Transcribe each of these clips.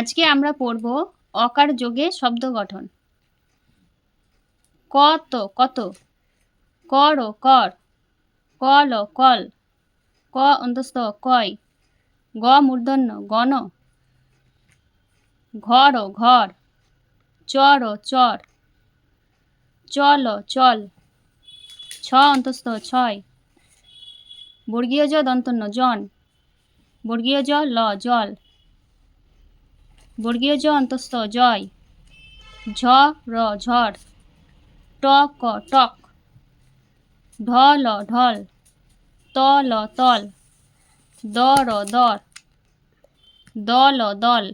আজকে আমরা পড়ব অকার যোগে শব্দ গঠন। কত কত? কর ও কর। কল কল। ক অন্তস্থ, কয়। গ মূর্ধন্য, গণ। ঘর ও ঘর। চর ও চর। চল ও চল। ছ অন্তস্থ, ছয়। বর্গীয় জ দন্তন্য, জন। বর্গীয় জ ল, জল। বর্গীয় জ অন্তস্থ, জয়। ঝ, র, ঝড়। ট, ক, টক। ঢ, ল, ঢল। ত, ল, তল। দ, র, দর। দ, ল, দল।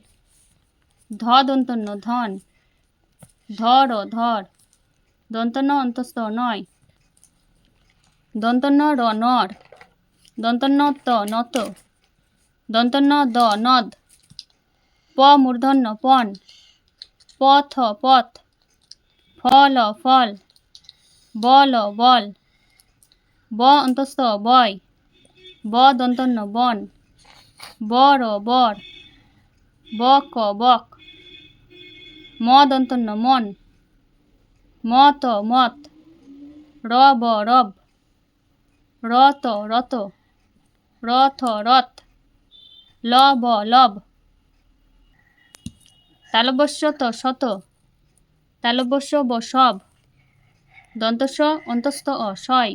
ধ, দন্তন্য, ধন। ধ, র, ধর। দন্তন্য অন্তস্থ, নয়। দন্তন্য, র, নর। দন্তন্য, ত, নত। দন্তন্য, দ, নদ। প মূর্ধন্য পণ পথ পথ। ফল ফল। বল বল। ব অন্তস্থ, বয়। ব দন্তন্য, বন। বর বর। বক বক। ম দন্তন্য, মন। মত। মত রব। রব রত। রত। রথ রথ লব লব। তালবস্য ত শত। তালবস্য ব সব। দন্তস অন্তস্থ অ শয়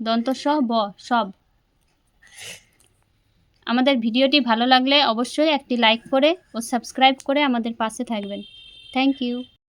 দন্তস্ব ব সব। আমাদের ভিডিওটি ভালো লাগলে অবশ্যই একটি লাইক করে ও সাবস্ক্রাইব করে আমাদের পাশে থাকবেন। Thank you.